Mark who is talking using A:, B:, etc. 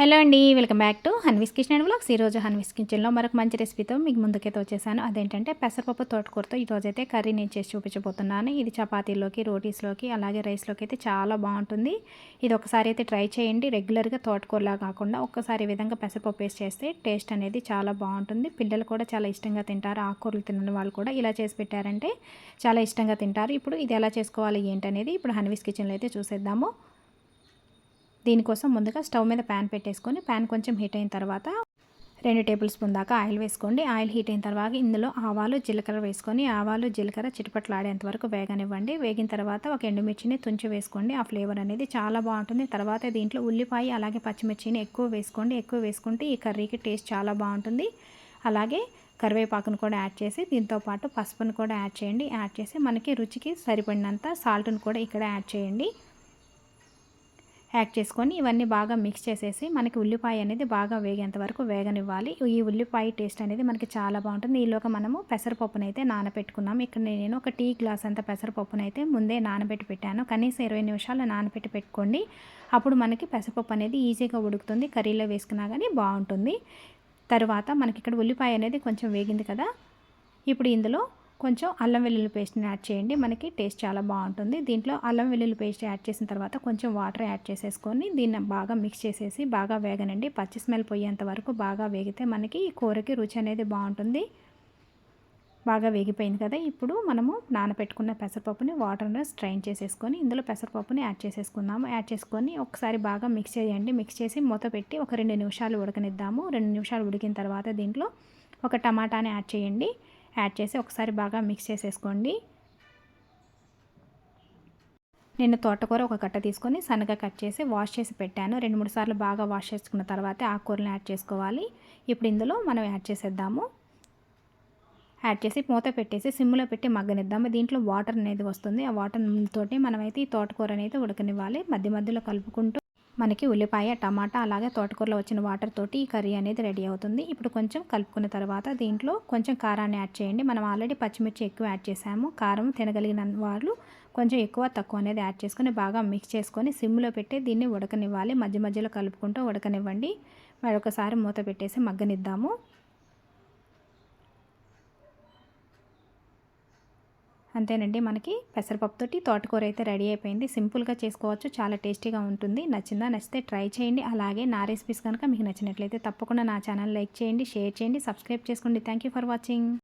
A: Hello అండి welcome back to Hanvis kitchen and blogs ఈరోజు హన్విస్ కిచెన్లో మరొక మంచి రెసిపీతో మీకు ముందుకైతే వచ్చేసాను. అదేంటంటే పెసరపప్పు తోటకూరతో ఈరోజైతే కర్రీ నేను చేసి చూపించబోతున్నాను. ఇది చపాతీలోకి రోటీస్లోకి అలాగే రైస్లోకి అయితే చాలా బాగుంటుంది. ఇది ఒకసారి అయితే ట్రై చేయండి. రెగ్యులర్గా తోటకూరలా కాకుండా ఒక్కసారి ఈ విధంగా పెసరపప్పు వేసి చేస్తే టేస్ట్ అనేది చాలా బాగుంటుంది. పిల్లలు కూడా చాలా ఇష్టంగా తింటారు. ఆకుకూరలు తినని వాళ్ళు కూడా ఇలా చేసి పెట్టారంటే చాలా ఇష్టంగా తింటారు. ఇప్పుడు ఇది ఎలా చేసుకోవాలి ఏంటనేది ఇప్పుడు హన్విస్ కిచెన్లో అయితే చూసేద్దాము. దీనికోసం ముందుగా స్టవ్ మీద ప్యాన్ పెట్టేసుకొని ప్యాన్ కొంచెం హీట్ అయిన తర్వాత రెండు టేబుల్ స్పూన్ దాకా ఆయిల్ వేసుకోండి. ఆయిల్ హీట్ అయిన తర్వాత ఇందులో ఆవాలు జీలకర్ర వేసుకొని ఆవాలు జీలకర్ర చిటపట్లాడేంత వరకు వేగనివ్వండి. వేగిన తర్వాత ఒక ఎండుమిర్చిని తుంచి వేసుకోండి. ఆ ఫ్లేవర్ అనేది చాలా బాగుంటుంది. తర్వాత దీంట్లో ఉల్లిపాయ అలాగే పచ్చిమిర్చిని ఎక్కువ వేసుకోండి. ఎక్కువ వేసుకుంటే ఈ కర్రీకి టేస్ట్ చాలా బాగుంటుంది. అలాగే కరివేపాకును కూడా యాడ్ చేసి దీంతో పాటు పసుపును కూడా యాడ్ చేయండి. యాడ్ చేసి మనకి రుచికి సరిపడినంత సాల్ట్ను కూడా ఇక్కడ యాడ్ చేయండి. యాడ్ చేసుకొని ఇవన్నీ బాగా మిక్స్ చేసేసి మనకి ఉల్లిపాయ అనేది బాగా వేగేంత వరకు వేగనివ్వాలి. ఈ ఉల్లిపాయ టేస్ట్ అనేది మనకి చాలా బాగుంటుంది. ఈలోగా మనము పెసరపప్పునైతే నానబెట్టుకున్నాం. ఇక్కడ నేను ఒక టీ గ్లాస్ అంత పెసరపప్పునైతే ముందే నానబెట్టి పెట్టాను. కనీసం ఇరవై నిమిషాలు నానబెట్టి పెట్టుకోండి. అప్పుడు మనకి పెసరపప్పు అనేది ఈజీగా ఉడుకుతుంది. కర్రీలో వేసుకున్నా కానీ బాగుంటుంది. తర్వాత మనకి ఇక్కడ ఉల్లిపాయ అనేది కొంచెం వేగింది కదా. ఇప్పుడు ఇందులో కొంచెం అల్లం వెల్లుల్లి పేస్ట్ని యాడ్ చేయండి. మనకి టేస్ట్ చాలా బాగుంటుంది. దీంట్లో అల్లం వెల్లుల్లి పేస్ట్ యాడ్ చేసిన తర్వాత కొంచెం వాటర్ యాడ్ చేసేసుకొని దీన్ని బాగా మిక్స్ చేసేసి బాగా వేగనండి. పచ్చి స్మెల్ పోయేంత వరకు బాగా వేగితే మనకి ఈ కూరకి రుచి అనేది బాగుంటుంది. బాగా వేగిపోయింది కదా. ఇప్పుడు మనము నానబెట్టుకున్న పెసరపప్పుని వాటర్లో స్ట్రైన్ చేసేసుకొని ఇందులో పెసరపప్పుని యాడ్ చేసేసుకుందాము. యాడ్ చేసుకొని ఒకసారి బాగా మిక్స్ చేయండి. మిక్స్ చేసి మూత పెట్టి ఒక రెండు నిమిషాలు ఉడకనిద్దాము. రెండు నిమిషాలు ఉడికిన తర్వాత దీంట్లో ఒక టమాటాని యాడ్ చేయండి. యాడ్ చేసి ఒకసారి బాగా మిక్స్ చేసేసుకోండి. నేను తోటకూర ఒక కట్ట తీసుకొని సన్నగా కట్ చేసి వాష్ చేసి పెట్టాను. రెండు మూడు సార్లు బాగా వాష్ చేసుకున్న తర్వాత ఆకుకూరలను యాడ్ చేసుకోవాలి. ఇప్పుడు ఇందులో మనం యాడ్ చేసేద్దాము. యాడ్ చేసి మూత పెట్టేసి సిమ్లో పెట్టి మగ్గనిద్దాము. దీంట్లో వాటర్ అనేది వస్తుంది. ఆ వాటర్ తోటి మనమైతే ఈ తోటకూర అనేది ఉడకనివ్వాలి. మధ్య మధ్యలో కలుపుకుంటూ మనకి ఉల్లిపాయ టమాటా అలాగే తోటకూరలో వచ్చిన వాటర్ తోటి ఈ కర్రీ అనేది రెడీ అవుతుంది. ఇప్పుడు కొంచెం కలుపుకున్న తర్వాత దీంట్లో కొంచెం కారాన్ని యాడ్ చేయండి. మనం ఆల్రెడీ పచ్చిమిర్చి ఎక్కువ యాడ్ చేసాము. కారం తినగలిగిన వాళ్ళు కొంచెం ఎక్కువ తక్కువ అనేది యాడ్ చేసుకొని బాగా మిక్స్ చేసుకొని సిమ్లో పెట్టి దీన్ని ఉడకనివ్వాలి. మధ్య మధ్యలో కలుపుకుంటూ ఉడకనివ్వండి. మరొకసారి మూత పెట్టేసి మగ్గనిద్దాము. అంతేనండి మనకి పెసరపప్పుతోటి తోటకూర అయితే రెడీ అయిపోయింది. సింపుల్గా చేసుకోవచ్చు చాలా టేస్టీగా ఉంటుంది. నచ్చిందా నచ్చితే ట్రై చేయండి. అలాగే నా రెసిపీస్ కనుక మీకు నచ్చినట్లయితే తప్పకుండా నా ఛానల్ లైక్ చేయండి షేర్ చేయండి సబ్స్క్రైబ్ చేసుకోండి. Thank for watching.